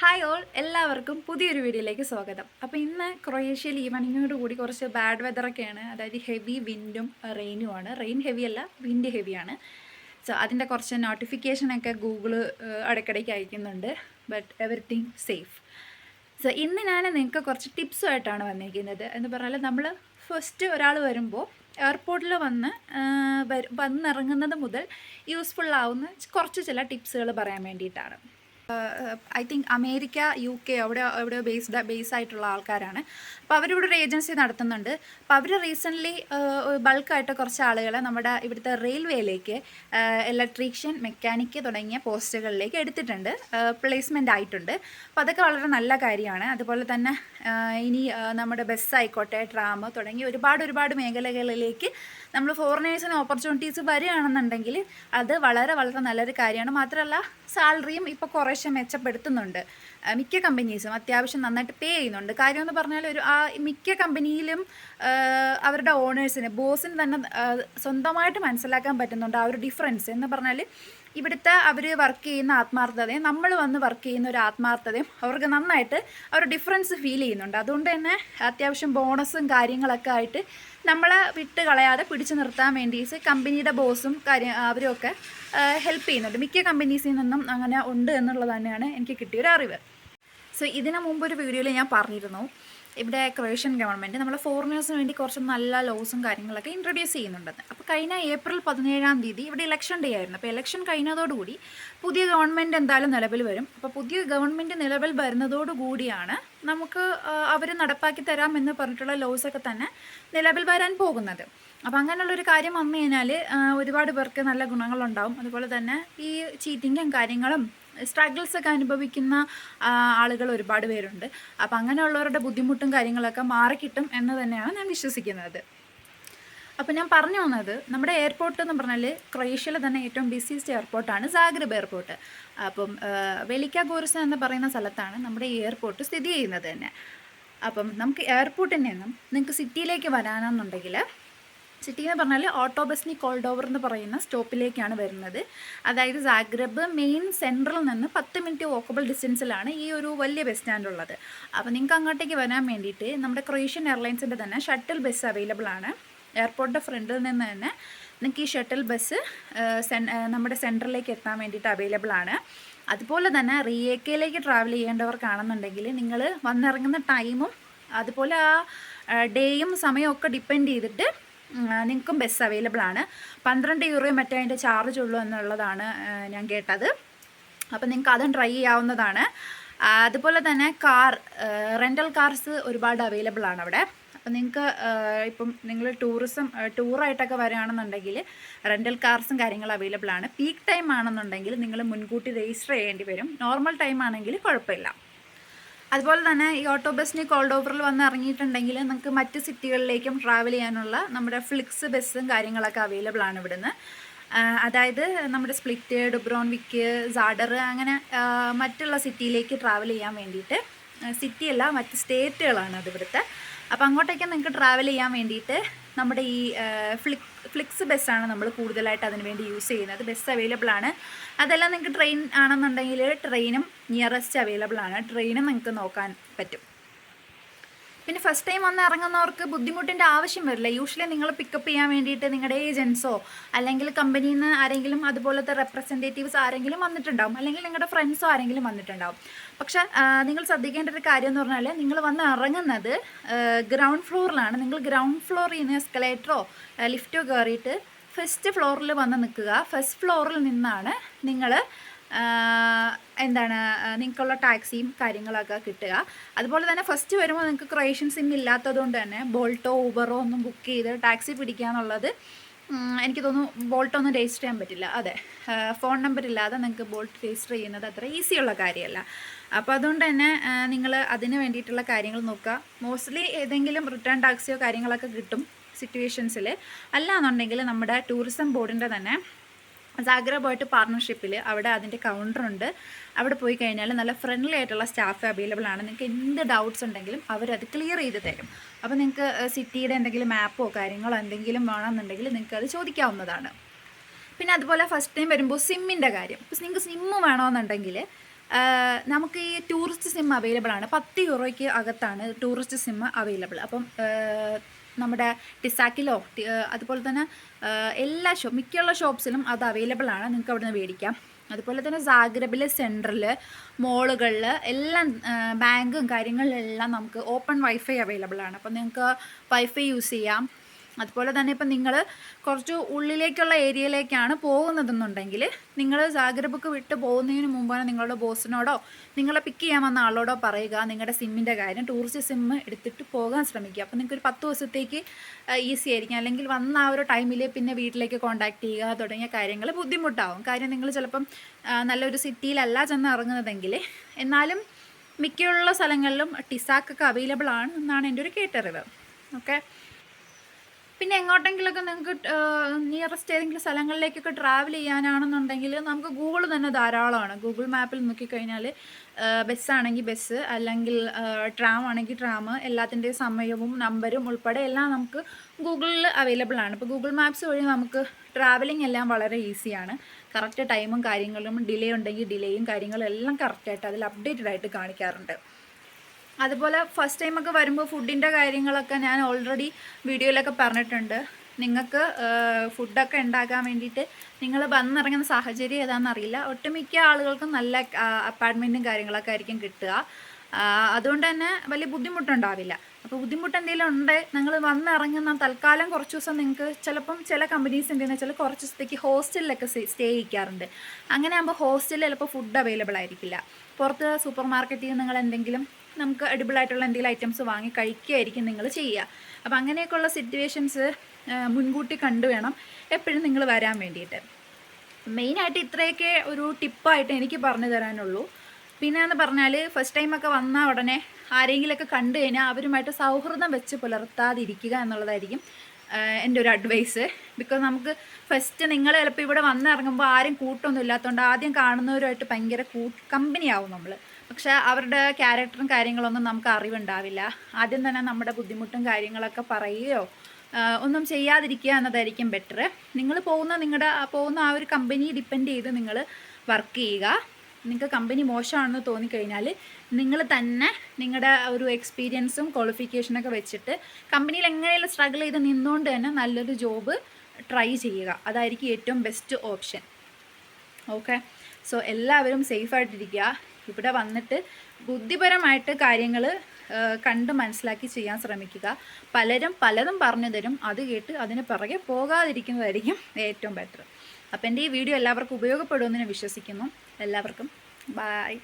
Hi all എല്ലാവർക്കും പുതിയൊരു വീഡിയോയിലേക്ക് സ്വാഗതം. അപ്പോൾ ഇന്ന് ക്രൊയേഷ്യയിൽ ഈവനിങ്ങോട് കൂടി കുറച്ച് ബാഡ് വെതറൊക്കെയാണ് അതായത് ഹെവി വിൻഡും റെയിനുമാണ് റെയിൻ ഹെവി അല്ല വിൻഡ് ഹെവിയാണ് സോ അതിന്റെ കുറച്ച് നോട്ടിഫിക്കേഷനൊക്കെ ഗൂഗിൾ ഇടയ്ക്കിടയ്ക്ക് അയക്കുന്നുണ്ട്. ബട്ട് എവറിത്തിങ് സേഫ് സോ ഇന്ന് ഞാൻ നിങ്ങൾക്ക് കുറച്ച് ടിപ്സുമായിട്ടാണ് വന്നിരിക്കുന്നത്. എന്ന് പറഞ്ഞാൽ നമ്മൾ ഫസ്റ്റ് ഒരാൾ വരുമ്പോൾ എയർപോർട്ടിൽ വന്ന് വന്നിറങ്ങുന്നത് മുതൽ യൂസ്ഫുള്ളാവുന്ന കുറച്ച് ചില ടിപ്സുകൾ പറയാൻ വേണ്ടിയിട്ടാണ്. I think America U K അവിടെ അവിടെ ബേസ്ഡ് ബേസ് ആയിട്ടുള്ള ആൾക്കാരാണ്. അപ്പോൾ അവരിവിടെ ഒരു ഏജൻസി നടത്തുന്നുണ്ട്. അപ്പോൾ അവർ റീസെന്റ്ലി ബൾക്കായിട്ട് കുറച്ച് ആളുകളെ നമ്മുടെ ഇവിടുത്തെ റെയിൽവേയിലേക്ക് ഇലക്ട്രീഷ്യൻ മെക്കാനിക്ക് തുടങ്ങിയ പോസ്റ്റുകളിലേക്ക് എടുത്തിട്ടുണ്ട്. പ്ലേസ്മെന്റ് ആയിട്ടുണ്ട്. അപ്പോൾ അതൊക്കെ വളരെ നല്ല കാര്യമാണ്. അതുപോലെ തന്നെ ഇനി നമ്മുടെ ബസ് ആയിക്കോട്ടെ ട്രാം തുടങ്ങി ഒരുപാട് ഒരുപാട് മേഖലകളിലേക്ക് നമ്മൾ ഫോറിനേഴ്സിന് ഓപ്പർച്യൂണിറ്റീസ് വരികയാണെന്നുണ്ടെങ്കിൽ അത് വളരെ വളരെ നല്ലൊരു കാര്യമാണ്. മാത്രമല്ല സാലറിയും ഇപ്പോൾ കുറേശ്ശെ മെച്ചപ്പെടുത്തുന്നുണ്ട്. മിക്ക കമ്പനീസും അത്യാവശ്യം നന്നായിട്ട് പേ ചെയ്യുന്നുണ്ട്. കാര്യം എന്ന് പറഞ്ഞാൽ ഒരു ആ മിക്ക കമ്പനിയിലും അവരുടെ ഓണേഴ്സിന് ബോസിന് തന്നെ സ്വന്തമായിട്ട് മനസ്സിലാക്കാൻ പറ്റുന്നുണ്ട് ആ ഒരു ഡിഫറൻസ് എന്ന് പറഞ്ഞാൽ ഇവിടുത്തെ അവർ വർക്ക് ചെയ്യുന്ന ആത്മാർത്ഥതയും നമ്മൾ വന്ന് വർക്ക് ചെയ്യുന്ന ഒരു ആത്മാർത്ഥതയും അവർക്ക് നന്നായിട്ട് അവർ ഡിഫറൻസ് ഫീൽ ചെയ്യുന്നുണ്ട്. അതുകൊണ്ട് തന്നെ അത്യാവശ്യം ബോണസും കാര്യങ്ങളൊക്കെ ആയിട്ട് നമ്മളെ വിട്ട് കളയാതെ പിടിച്ചു നിർത്താൻ വേണ്ടിയിട്ട് കമ്പനിയുടെ ബോസും കാര്യം അവരുമൊക്കെ ഹെൽപ്പ് ചെയ്യുന്നുണ്ട്. മിക്ക കമ്പനീസിൽ നിന്നും അങ്ങനെ ഉണ്ട് എന്നുള്ളത് തന്നെയാണ് എനിക്ക് കിട്ടിയൊരു അറിവ്. സോ ഇതിനു മുമ്പ് ഒരു വീഡിയോയിൽ ഞാൻ പറഞ്ഞിരുന്നു. ഇവിടെ ക്രൊയേഷ്യൻ ഗവൺമെന്റ് നമ്മളെ ഫോറിനേഴ്സിന് വേണ്ടി കുറച്ച് നല്ല ലോസും കാര്യങ്ങളൊക്കെ ഇൻട്രൊഡ്യൂസ് ചെയ്യുന്നുണ്ടെന്ന്. അപ്പോൾ കഴിഞ്ഞ ഏപ്രിൽ പതിനേഴാം തീയതി ഇവിടെ ഇലക്ഷൻ ഡേ ആയിരുന്നു. അപ്പോൾ ഇലക്ഷൻ കഴിഞ്ഞതോടുകൂടി പുതിയ ഗവൺമെന്റ് എന്തായാലും നിലവിൽ വരും. അപ്പോൾ പുതിയ ഗവൺമെന്റ് നിലവിൽ വരുന്നതോടുകൂടിയാണ് നമുക്ക് അവർ നടപ്പാക്കി തരാമെന്ന് പറഞ്ഞിട്ടുള്ള ലോസൊക്കെ തന്നെ നിലവിൽ വരാൻ പോകുന്നത്. അപ്പോൾ അങ്ങനെയുള്ളൊരു കാര്യം വന്നു കഴിഞ്ഞാൽ ഒരുപാട് പേർക്ക് നല്ല ഗുണങ്ങളുണ്ടാവും. അതുപോലെ തന്നെ ഈ ചീറ്റിങ്ങും കാര്യങ്ങളും സ്ട്രഗിൾസ് ഒക്കെ അനുഭവിക്കുന്ന ആളുകൾ ഒരുപാട് പേരുണ്ട്. അപ്പം അങ്ങനെയുള്ളവരുടെ ബുദ്ധിമുട്ടും കാര്യങ്ങളൊക്കെ മാറിക്കിട്ടും എന്ന് തന്നെയാണ് ഞാൻ വിശ്വസിക്കുന്നത്. അപ്പോൾ ഞാൻ പറഞ്ഞു വന്നത് നമ്മുടെ എയർപോർട്ട് എന്ന് പറഞ്ഞാൽ ക്രൊയേഷ്യയിലെ തന്നെ ഏറ്റവും ബിസിയസ്റ്റ് എയർപോർട്ടാണ് സാഗ്രബ് എയർപോർട്ട് അപ്പം വെലിക്ക ഗോർസ എന്ന് പറയുന്ന സ്ഥലത്താണ് നമ്മുടെ എയർപോർട്ട് സ്ഥിതി ചെയ്യുന്നത് തന്നെ. അപ്പം നമുക്ക് എയർപോർട്ടിൽ നിന്നും നിങ്ങൾക്ക് സിറ്റിയിലേക്ക് വരാനെന്നുണ്ടെങ്കിൽ സിറ്റി എന്ന് പറഞ്ഞാൽ ഓട്ടോബസ്നി കോൾഡോവർ എന്ന് പറയുന്ന സ്റ്റോപ്പിലേക്കാണ് വരുന്നത്. അതായത് സാഗ്രബ് മെയിൻ സെൻട്രൽ നിന്ന് പത്ത് മിനിറ്റ് വോക്കബിൾ ഡിസ്റ്റൻസിലാണ് ഈ ഒരു വലിയ ബസ് സ്റ്റാൻഡ് ഉള്ളത്. അപ്പോൾ നിങ്ങൾക്ക് അങ്ങോട്ടേക്ക് വരാൻ വേണ്ടിയിട്ട് നമ്മുടെ ക്രൊയേഷ്യൻ എയർലൈൻസിന്റെ തന്നെ ഷട്ടിൽ ബസ് അവൈലബിൾ ആണ്. എയർപോർട്ടിന്റെ ഫ്രണ്ടിൽ നിന്ന് തന്നെ നിങ്ങൾക്ക് ഈ ഷട്ടിൽ ബസ് നമ്മുടെ സെന്ററിലേക്ക് എത്താൻ വേണ്ടിയിട്ട് അവൈലബിൾ ആണ്. അതുപോലെ തന്നെ റിയേക്കയിലേക്ക് ട്രാവൽ ചെയ്യേണ്ടവർക്കാണെന്നുണ്ടെങ്കിൽ നിങ്ങൾ വന്നിറങ്ങുന്ന ടൈമും അതുപോലെ ആ ഡേയും സമയമൊക്കെ ഡിപ്പെൻഡ് ചെയ്തിട്ട് നിങ്ങൾക്കും ബസ് അവൈലബിൾ ആണ്. പന്ത്രണ്ട് യൂറോ മറ്റേ അതിന്റെ ചാർജ് ഉള്ളൂ എന്നുള്ളതാണ് ഞാൻ കേട്ടത്. അപ്പം നിങ്ങൾക്ക് അതും ട്രൈ ചെയ്യാവുന്നതാണ്. അതുപോലെ തന്നെ കാർ റെന്റൽ കാർസ് ഒരുപാട് അവൈലബിൾ ആണ് അവിടെ. അപ്പം നിങ്ങൾക്ക് ഇപ്പം നിങ്ങൾ ടൂറിസം ടൂറായിട്ടൊക്കെ വരികയാണെന്നുണ്ടെങ്കിൽ റെന്റൽ കാർസും കാര്യങ്ങളും അവൈലബിൾ ആണ്. പീക്ക് ടൈം ആണെന്നുണ്ടെങ്കിൽ നിങ്ങൾ മുൻകൂട്ടി രജിസ്റ്റർ ചെയ്യേണ്ടി വരും. നോർമൽ ടൈം ആണെങ്കിൽ കുഴപ്പമില്ല. അതുപോലെ തന്നെ ഈ ഓട്ടോ ബസ്സിന് കോൾഡ് ഓവറിൽ വന്ന് ഇറങ്ങിയിട്ടുണ്ടെങ്കിൽ നമുക്ക് മറ്റ് സിറ്റികളിലേക്കും ട്രാവൽ ചെയ്യാനുള്ള നമ്മുടെ ഫ്ലിക്സ് ബസ്സും കാര്യങ്ങളൊക്കെ അവൈലബിൾ ആണ് ഇവിടുന്ന്. അതായത് നമ്മുടെ സ്പ്ലിറ്റ് ഡുബ്രോൺ വിക്ക് സാഡർ അങ്ങനെ മറ്റുള്ള സിറ്റിയിലേക്ക് ട്രാവൽ ചെയ്യാൻ വേണ്ടിയിട്ട് സിറ്റിയല്ല മറ്റ് സ്റ്റേറ്റുകളാണ് അത് ഇവിടുത്തെ. അപ്പോൾ അങ്ങോട്ടേക്ക് നിങ്ങൾക്ക് ട്രാവൽ ചെയ്യാൻ വേണ്ടിയിട്ട് നമ്മുടെ ഈ ഫ്ലിക് ഫ്ലിക്സ് ബസ്സാണ് നമ്മൾ കൂടുതലായിട്ട് അതിന് വേണ്ടി യൂസ് ചെയ്യുന്നത്. ബസ് അവൈലബിൾ ആണ്. അതെല്ലാം നിങ്ങൾക്ക് ട്രെയിൻ ആണെന്നുണ്ടെങ്കിൽ ട്രെയിനും നിയറസ്റ്റ് അവൈലബിൾ ആണ്. ട്രെയിനും നിങ്ങൾക്ക് നോക്കാൻ പറ്റും. പിന്നെ ഫസ്റ്റ് ടൈം വന്ന് ഇറങ്ങുന്നവർക്ക് ബുദ്ധിമുട്ടിന്റെ ആവശ്യം വരില്ല. യൂഷ്വലി നിങ്ങൾ പിക്കപ്പ് ചെയ്യാൻ വേണ്ടിയിട്ട് നിങ്ങളുടെ ഏജൻസോ അല്ലെങ്കിൽ കമ്പനിയിൽ നിന്ന് ആരെങ്കിലും അതുപോലത്തെ റെപ്രസെന്റേറ്റീവ്സ് ആരെങ്കിലും വന്നിട്ടുണ്ടാവും. അല്ലെങ്കിൽ നിങ്ങളുടെ ഫ്രണ്ട്സോ ആരെങ്കിലും വന്നിട്ടുണ്ടാവും. പക്ഷേ നിങ്ങൾ ശ്രദ്ധിക്കേണ്ട ഒരു കാര്യം എന്ന് പറഞ്ഞാൽ നിങ്ങൾ വന്ന് ഇറങ്ങുന്നത് ഗ്രൗണ്ട് ഫ്ലോറിലാണ് നിങ്ങൾ ഗ്രൗണ്ട് ഫ്ലോറിൽ നിന്ന് എസ്കലേറ്ററോ ലിഫ്റ്റോ കയറിയിട്ട് ഫസ്റ്റ് ഫ്ലോറിൽ വന്ന് നിൽക്കുക. ഫസ്റ്റ് ഫ്ലോറിൽ നിന്നാണ് നിങ്ങൾ എന്താണ് നിങ്ങൾക്കുള്ള ടാക്സിയും കാര്യങ്ങളൊക്കെ കിട്ടുക. അതുപോലെ തന്നെ ഫസ്റ്റ് വരുമ്പോൾ നിങ്ങൾക്ക് ക്രൊയേഷ്യൻ സിം ഇല്ലാത്തതുകൊണ്ട് തന്നെ ബോൾട്ടോ ഊബറോ ഒന്നും ബുക്ക് ചെയ്ത് ടാക്സി പിടിക്കുക എന്നുള്ളത് എനിക്ക് തോന്നുന്നു ബോൾട്ട് ഒന്നും രജിസ്റ്റർ ചെയ്യാൻ പറ്റില്ല. അതെ ഫോൺ നമ്പർ ഇല്ലാതെ നിങ്ങൾക്ക് ബോൾട്ട് രജിസ്റ്റർ ചെയ്യുന്നത് അത്ര ഈസിയുള്ള കാര്യമല്ല. അപ്പോൾ അതുകൊണ്ട് തന്നെ നിങ്ങൾ അതിന് വേണ്ടിയിട്ടുള്ള കാര്യങ്ങൾ നോക്കുക. മോസ്റ്റ്ലി ഏതെങ്കിലും റിട്ടേൺ ടാക്സിയോ കാര്യങ്ങളൊക്കെ കിട്ടും സിറ്റുവേഷൻസിൽ അല്ലാന്നുണ്ടെങ്കിൽ നമ്മുടെ ടൂറിസം ബോർഡിന്റെ തന്നെ സാഗ്രബായിട്ട് പാർട്ണർഷിപ്പിൽ അവിടെ അതിന്റെ കൗണ്ടറുണ്ട് അവിടെ പോയി കഴിഞ്ഞാൽ നല്ല ഫ്രണ്ട്ലി ആയിട്ടുള്ള സ്റ്റാഫ് അവൈലബിൾ ആണ്. നിങ്ങൾക്ക് എന്ത് ഡൗട്ട്സ് ഉണ്ടെങ്കിലും അവരത് ക്ലിയർ ചെയ്ത് തരും. അപ്പോൾ നിങ്ങൾക്ക് സിറ്റിയുടെ എന്തെങ്കിലും മാപ്പോ കാര്യങ്ങളോ എന്തെങ്കിലും വേണമെന്നുണ്ടെങ്കിൽ നിങ്ങൾക്ക് അത് ചോദിക്കാവുന്നതാണ്. പിന്നെ അതുപോലെ ഫസ്റ്റ് ടൈം വരുമ്പോൾ സിമ്മിന്റെ കാര്യം. ഇപ്പോൾ നിങ്ങൾക്ക് സിമ്മ് വേണമെന്നുണ്ടെങ്കിൽ നമുക്ക് ഈ ടൂറിസ്റ്റ് സിം അവൈലബിൾ ആണ്. പത്ത് യൂറോയ്ക്ക് അകത്താണ് ടൂറിസ്റ്റ് സിം അവൈലബിൾ അപ്പം നമ്മുടെ ടിസാക്കിലോ അതുപോലെ തന്നെ എല്ലാ ഷോ മിക്കുള്ള ഷോപ്സിലും അത് അവൈലബിൾ ആണ്. നിങ്ങൾക്ക് അവിടെ നിന്ന് മേടിക്കാം. അതുപോലെ തന്നെ സാഗ്രബിലെ സെന്ററിൽ മോളുകളിൽ എല്ലാം ബാങ്കും കാര്യങ്ങളിലെല്ലാം നമുക്ക് ഓപ്പൺ വൈഫൈ അവൈലബിൾ ആണ്. അപ്പോൾ നിങ്ങൾക്ക് വൈഫൈ യൂസ് ചെയ്യാം. അതുപോലെ തന്നെ ഇപ്പം നിങ്ങൾ കുറച്ച് ഉള്ളിലേക്കുള്ള ഏരിയയിലേക്കാണ് പോകുന്നതെന്നുണ്ടെങ്കിൽ നിങ്ങൾ സാഗരബുക്ക് വിട്ട് പോകുന്നതിന് തന്നെ നിങ്ങളുടെ ബോസിനോടോ നിങ്ങളെ പിക്ക് ചെയ്യാൻ വന്ന ആളോടോ പറയുക നിങ്ങളുടെ സിമ്മിന്റെ കാര്യം ടൂറിസ്റ്റ് സിം എടുത്തിട്ട് പോകാൻ ശ്രമിക്കുക. അപ്പോൾ നിങ്ങൾക്ക് ഒരു പത്ത് ദിവസത്തേക്ക് ഈസി ആയിരിക്കും. അല്ലെങ്കിൽ വന്ന ആ ഒരു ടൈമിൽ പിന്നെ വീട്ടിലേക്ക് കോൺടാക്ട് ചെയ്യുക തുടങ്ങിയ കാര്യങ്ങൾ ബുദ്ധിമുട്ടാവും. കാര്യം നിങ്ങൾ ചിലപ്പം നല്ലൊരു സിറ്റിയിലല്ല ചെന്ന് ഇറങ്ങുന്നതെങ്കിൽ എന്നാലും മിക്കുള്ള സ്ഥലങ്ങളിലും ടിസാക്കൊക്കെ അവൈലബിൾ ആണ് എന്നാണ് എന്റെ ഒരു കേട്ടറിവ് ഓക്കെ പിന്നെ എങ്ങോട്ടെങ്കിലൊക്കെ നിങ്ങൾക്ക് നിയറസ്റ്റ് ഏതെങ്കിലും സ്ഥലങ്ങളിലേക്കൊക്കെ ട്രാവൽ ചെയ്യാനാണെന്നുണ്ടെങ്കിൽ നമുക്ക് ഗൂഗിൾ തന്നെ ധാരാളമാണ്. ഗൂഗിൾ മാപ്പിൽ നോക്കിക്കഴിഞ്ഞാൽ ബസ്സാണെങ്കിൽ ബസ് അല്ലെങ്കിൽ ട്രാം ആണെങ്കിൽ ട്രാം എല്ലാത്തിന്റെയും സമയവും നമ്പരും ഉൾപ്പെടെ എല്ലാം നമുക്ക് ഗൂഗിളിൽ അവൈലബിൾ ആണ്. ഇപ്പോൾ ഗൂഗിൾ മാപ്സ് വഴി നമുക്ക് ട്രാവലിംഗ് എല്ലാം വളരെ ഈസിയാണ് കറക്റ്റ് ടൈമും കാര്യങ്ങളും ഡിലേ ഉണ്ടെങ്കിൽ ഡിലേയും കാര്യങ്ങളും എല്ലാം കറക്റ്റായിട്ട് അതിൽ അപ്ഡേറ്റഡ് ആയിട്ട് കാണിക്കാറുണ്ട്. അതുപോലെ ഫസ്റ്റ് ടൈമൊക്കെ വരുമ്പോൾ ഫുഡിന്റെ കാര്യങ്ങളൊക്കെ ഞാൻ ഓൾറെഡി വീഡിയോയിലൊക്കെ പറഞ്ഞിട്ടുണ്ട്. നിങ്ങൾക്ക് ഫുഡൊക്കെ ഉണ്ടാക്കാൻ വേണ്ടിയിട്ട് നിങ്ങൾ വന്നിറങ്ങുന്ന സാഹചര്യം ഏതാണെന്ന് അറിയില്ല ഒട്ടുമിക്ക ആളുകൾക്കും നല്ല അപ്പാർട്ട്മെന്റും കാര്യങ്ങളൊക്കെ ആയിരിക്കും കിട്ടുക. അതുകൊണ്ട് തന്നെ വലിയ ബുദ്ധിമുട്ടുണ്ടാവില്ല. അപ്പോൾ ബുദ്ധിമുട്ട് എന്തെങ്കിലും ഉണ്ട് നിങ്ങൾ വന്നിറങ്ങുന്ന തൽക്കാലം കുറച്ച് ദിവസം നിങ്ങൾക്ക് ചിലപ്പം ചില കമ്പനീസ് എന്തെന്ന് വെച്ചാൽ കുറച്ച് ദിവസത്തേക്ക് ഹോസ്റ്റലിലൊക്കെ സ്റ്റേ ചെയ്യിക്കാറുണ്ട് അങ്ങനെ ആകുമ്പോൾ ഹോസ്റ്റലിൽ ചിലപ്പോൾ ഫുഡ് അവൈലബിൾ ആയിരിക്കില്ല. പുറത്ത് സൂപ്പർ മാർക്കറ്റിൽ നിങ്ങൾ എന്തെങ്കിലും നമുക്ക് അടിബിളായിട്ടുള്ള എന്തെങ്കിലും ഐറ്റംസ് വാങ്ങി കഴിക്കുകയായിരിക്കും നിങ്ങൾ ചെയ്യുക. അപ്പോൾ അങ്ങനെയൊക്കെയുള്ള സിറ്റുവേഷൻസ് മുൻകൂട്ടി കണ്ടുവേണം എപ്പോഴും നിങ്ങൾ വരാൻ വേണ്ടിയിട്ട്. മെയിനായിട്ട് ഇത്രയൊക്കെ ഒരു ടിപ്പായിട്ട് എനിക്ക് പറഞ്ഞു തരാനുള്ളൂ. പിന്നെയെന്ന് പറഞ്ഞാൽ ഫസ്റ്റ് ടൈമൊക്കെ വന്ന ഉടനെ ആരെങ്കിലുമൊക്കെ കണ്ടു കഴിഞ്ഞാൽ അവരുമായിട്ട് സൗഹൃദം വെച്ച് പുലർത്താതിരിക്കുക എന്നുള്ളതായിരിക്കും എന്റെ ഒരു അഡ്വൈസ് ബിക്കോസ് നമുക്ക് ഫസ്റ്റ് നിങ്ങൾ ചിലപ്പോൾ ഇവിടെ വന്നിറങ്ങുമ്പോൾ ആരും കൂട്ടൊന്നും ഇല്ലാത്തതുകൊണ്ട് ആദ്യം കാണുന്നവരുമായിട്ട് ഭയങ്കര കൂ കമ്പനിയാവും നമ്മൾ പക്ഷേ അവരുടെ ക്യാരക്ടറും കാര്യങ്ങളൊന്നും നമുക്ക് അറിവുണ്ടാവില്ല. ആദ്യം തന്നെ നമ്മുടെ ബുദ്ധിമുട്ടും കാര്യങ്ങളൊക്കെ പറയുകയോ ഒന്നും ചെയ്യാതിരിക്കുക എന്നതായിരിക്കും ബെറ്റർ നിങ്ങൾ പോകുന്ന നിങ്ങളുടെ പോകുന്ന ആ ഒരു കമ്പനി ഡിപ്പെൻഡ് ചെയ്ത് നിങ്ങൾ വർക്ക് ചെയ്യുക. നിങ്ങൾക്ക് കമ്പനി മോശമാണെന്ന് തോന്നിക്കഴിഞ്ഞാൽ നിങ്ങൾ തന്നെ നിങ്ങളുടെ ഒരു എക്സ്പീരിയൻസും ക്വാളിഫിക്കേഷനൊക്കെ വെച്ചിട്ട് കമ്പനിയിൽ എങ്ങനെയുള്ള സ്ട്രഗിൾ ചെയ്ത് നിന്നുകൊണ്ട് തന്നെ നല്ലൊരു ജോബ് ട്രൈ ചെയ്യുക. അതായിരിക്കും ഏറ്റവും ബെസ്റ്റ് ഓപ്ഷൻ ഓക്കെ സോ എല്ലാവരും സേഫായിട്ടിരിക്കുക ഇവിടെ വന്നിട്ട് ബുദ്ധിപരമായിട്ട് കാര്യങ്ങൾ കണ്ട് മനസ്സിലാക്കി ചെയ്യാൻ ശ്രമിക്കുക. പലരും പലതും പറഞ്ഞു തരും. അത് കേട്ട് അതിന് പിറകെ പോകാതിരിക്കുന്നതായിരിക്കും ഏറ്റവും ബെറ്റർ അപ്പോൾ എന്റെ ഈ വീഡിയോ എല്ലാവർക്കും ഉപയോഗപ്പെടുമെന്ന് ഞാൻ വിശ്വസിക്കുന്നു. എല്ലാവർക്കും. ബായ്